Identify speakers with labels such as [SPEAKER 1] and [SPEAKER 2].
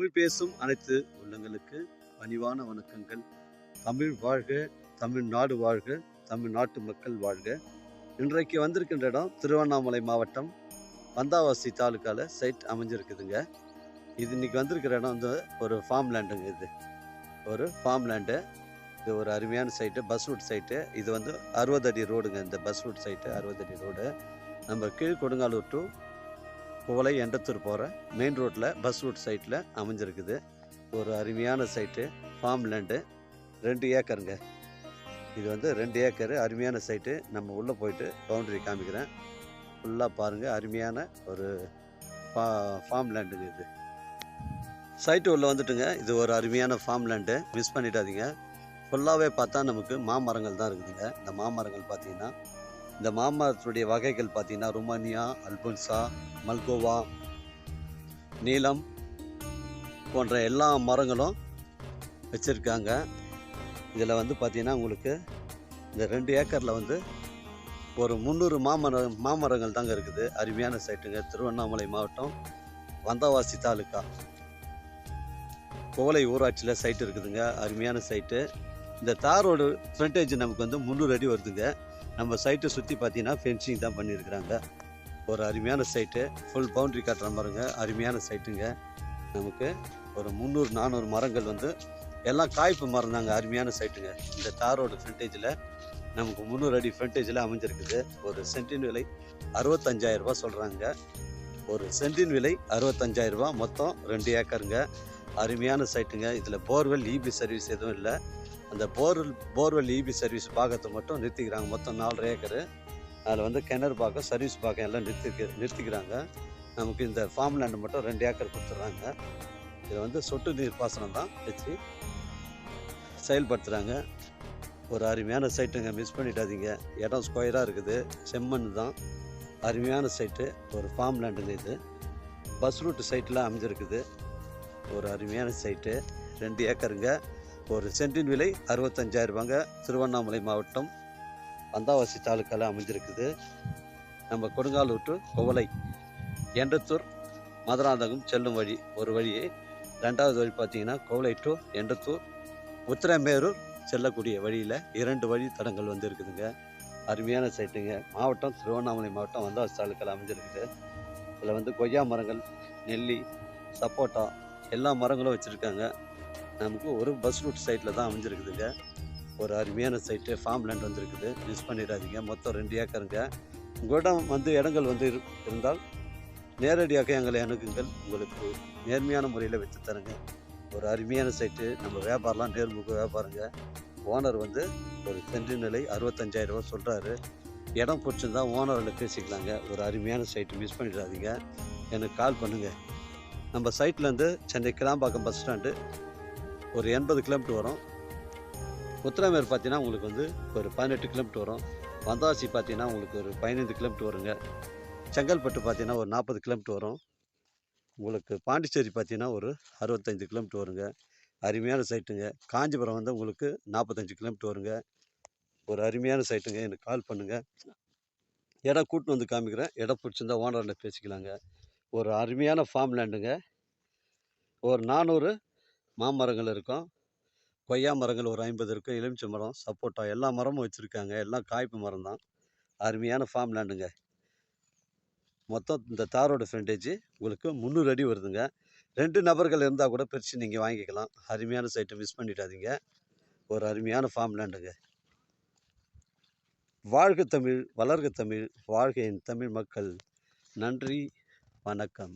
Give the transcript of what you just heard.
[SPEAKER 1] தமிழ் பேசும் அனைத்து உள்ளங்களுக்கு பணிவான வணக்கங்கள். தமிழ் வாழ்க தமிழ்நாடு வாழ்க தமிழ்நாட்டு மக்கள் வாழ்க. இன்றைக்கு வந்திருக்கின்ற இடம் திருவண்ணாமலை மாவட்டம் வந்தாவாசி தாலுக்கால சைட் அமைஞ்சிருக்குதுங்க. இது இன்னைக்கு வந்திருக்கிற இடம் வந்து ஒரு ஃபார்ம் லேண்டுங்க இது. ஒரு ஃபார்ம் லேண்டு இது ஒரு அருமையான சைட்டு பஸ் ரூட் சைட்டு இது வந்து அறுபது அடி ரோடுங்க இந்த பஸ் ரூட் சைட்டு அறுபது அடி ரோடு நம்ம கீழ் கொடுங்காலூர் டு குவளை எண்டத்தூர் போகிற மெயின் ரோட்டில் பஸ் ரூட் சைட்டில் அமைஞ்சிருக்குது. ஒரு அருமையான சைட்டு ஃபார்ம் லேண்டு ரெண்டு ஏக்கருங்க. இது வந்து ரெண்டு ஏக்கரு அருமையான சைட்டு நம்ம உள்ளே போயிட்டு பவுண்டரி காமிக்கிறேன். ஃபுல்லாக பாருங்கள் அருமையான ஒரு ஃபா ஃபார்ம் லேண்டுங்க இது. சைட்டு உள்ளே வந்துட்டுங்க இது ஒரு அருமையான ஃபார்ம் லேண்டு மிஸ் பண்ணிடாதீங்க. ஃபுல்லாகவே பார்த்தா நமக்கு மாமரங்கள் தான் இருக்குதுங்க. இந்த மாமரங்கள் பார்த்தீங்கன்னா இந்த மாமரத்துடைய வகைகள் பார்த்தீங்கன்னா ருமானியா அல்பன்சா மல்கோவா நீலம் போன்ற எல்லா மரங்களும் வச்சுருக்காங்க. இதில் வந்து பார்த்திங்கன்னா உங்களுக்கு இந்த ரெண்டு ஏக்கரில் வந்து ஒரு முந்நூறு மாமர மாமரங்கள் தாங்க இருக்குது. அருமையான சைட்டுங்க. திருவண்ணாமலை மாவட்டம் வந்தவாசி தாலுக்கா கோலை ஊராட்சியில் சைட்டு இருக்குதுங்க. அருமையான சைட்டு. இந்த தாரோடு ஃப்ரண்டேஜ் நமக்கு வந்து முந்நூறு அடி வருதுங்க. நம்ம சைட்டை சுற்றி பார்த்தீங்கன்னா ஃபென்சிங் தான் பண்ணியிருக்கிறாங்க. ஒரு அருமையான சைட்டு ஃபுல் பவுண்ட்ரி காட்டுற பாருங்க அருமையான சைட்டுங்க நமக்கு ஒரு முந்நூறு நானூறு மரங்கள் வந்து எல்லாம் காய்ப்பு மரம் தாங்க. அருமையான சைட்டுங்க இந்த தாரோட ஃப்ரண்டேஜில் நமக்கு முந்நூறு அடி ஃப்ரண்டேஜில் அமைஞ்சிருக்குது. ஒரு சென்டின் விலை அறுபத்தஞ்சாயிரரூபா சொல்கிறாங்க ஒரு சென்டின் விலை அறுபத்தஞ்சாயிரரூபா மொத்தம் ரெண்டு ஏக்கருங்க. அருமையான சைட்டுங்க இதில் போர்வெல் இபி சர்வீஸ் எதுவும் இல்லை. அந்த போர்வெல் போர்வெல் இபி சர்வீஸ் பாகத்தை மட்டும் நிறுத்திக்கிறாங்க. மொத்தம் நாலரை ஏக்கரு. அதில் வந்து கிணறு பாக்கம் சர்வீஸ் பாக்கம் எல்லாம் நிறுத்தி நிறுத்திக்கிறாங்க. நமக்கு இந்த ஃபார்ம் லேண்டு மட்டும் ரெண்டு ஏக்கர் கொடுத்துட்றாங்க. இதில் வந்து சொட்டு நீர் பாசனம் தான். வச்சு செயல்படுத்துகிறாங்க ஒரு அருமையான சைட்டுங்க. மிஸ் பண்ணிடாதீங்க. இடம் ஸ்கொயராக இருக்குது. செம்மண் தான். அருமையான சைட்டு. ஒரு ஃபார்ம் லேண்டுங்க இது. பஸ் ரூட் சைட்டில் அமைஞ்சிருக்குது. ஒரு அருமையான சைட்டு. ரெண்டு ஏக்கருங்க. ஒரு சென்டின் விலை அறுபத்தஞ்சாயிரம் ரூபாங்க திருவண்ணாமலை மாவட்டம் வந்தாவாசி தாலுக்காவில் அமைஞ்சிருக்குது. நம்ம கொடுங்காலூர் டு குவளை எண்டத்தூர் மதுராந்தகம் செல்லும் வழி ஒரு வழியே. ரெண்டாவது வழி பார்த்தீங்கன்னா கோவலை டு எண்டத்தூர் உத்திரமேரூர் செல்லக்கூடிய வழியில் இரண்டு வழி தடங்கள் வந்து இருக்குதுங்க அருமையான சைட்டுங்க. மாவட்டம் திருவண்ணாமலை மாவட்டம் வந்தாவாசி தாலுக்காவில் அமைஞ்சிருக்குது. இதில் வந்து கொய்யா மரங்கள் நெல்லி சப்போட்டா எல்லா மரங்களும் வச்சுருக்காங்க. நமக்கு ஒரு பஸ் ரூட் சைட்டில் தான் அமைஞ்சிருக்குதுங்க. ஒரு அருமையான சைட்டு ஃபார்ம் லேண்ட் வந்துருக்குது. மிஸ் பண்ணிடாதீங்க. மொத்தம் ரெண்டு ஏக்கருங்க. உங்களிடம் வந்து இடங்கள் வந்து இருந்தால் நேரடியாக எங்களை அணுகுங்கள். உங்களுக்கு நேர்மையான முறையில் வச்சு தரேங்க. ஒரு அருமையான சைட்டு நம்ம வியாபாரம்லாம் நேர்முக வியாபாரங்க. ஓனர் வந்து ஒரு சென்று நிலை அறுபத்தஞ்சாயிரம் ரூபா சொல்கிறாரு இடம் பிடிச்சிருந்தா ஓனரில் பேசிக்கலாங்க. ஒரு அருமையான சைட்டு மிஸ் பண்ணிடாதீங்க. எனக்கு கால் பண்ணுங்கள் நம்ம சைட்லேருந்து சென்னை கிளாம்பாக்கம் பஸ் ஸ்டாண்டு ஒரு எண்பது கிலோமீட்டர் வரும். உத்தராமேர் பார்த்தீங்கன்னா உங்களுக்கு வந்து ஒரு பதினெட்டு கிலோமீட்டர் வரும். வந்தாசி பார்த்தீங்கன்னா உங்களுக்கு ஒரு பதினைந்து கிலோமீட்டர் வருங்க. செங்கல்பட்டு பார்த்தீங்கன்னா ஒரு நாற்பது கிலோமீட்டர் வரும். உங்களுக்கு பாண்டிச்சேரி பார்த்தீங்கன்னா ஒரு அறுபத்தஞ்சு கிலோமீட்டர் வருங்க. அருமையான சைட்டுங்க. காஞ்சிபுரம் வந்து உங்களுக்கு நாற்பத்தஞ்சு கிலோமீட்டர் வருங்க. ஒரு அருமையான சைட்டுங்க. எனக்கு கால் பண்ணுங்கள் இடம் கூட்டின்னு வந்து காமிக்கிறேன். இடம் பிடிச்சிருந்தா ஓனரில் பேசிக்கலாங்க. ஒரு அருமையான ஃபார்ம் லேண்டுங்க ஒரு நானூறு மாமரங்கள் இருக்கும். கொய்யா மரங்கள் ஒரு ஐம்பது இருக்கும். எலுமிச்சை மரம் சப்போட்டா எல்லா மரமும் வச்சுருக்காங்க. எல்லாம் காய்ப்பு மரம் தான் அருமையான ஃபார்ம் லேண்டுங்க மொத்தம் இந்த தாரோட ஃப்ரண்டேஜ் உங்களுக்கு முந்நூறு அடி வருதுங்க. ரெண்டு நபர்கள் இருந்தால் கூட பிரித்து நீங்கள் வாங்கிக்கலாம். அருமையான சைட்டை மிஸ் பண்ணிடாதீங்க. ஒரு அருமையான ஃபார்ம் லேண்டுங்க வாழ்க தமிழ் வளர்க தமிழ் வாழ்க என் தமிழ் மக்கள். நன்றி வணக்கம்.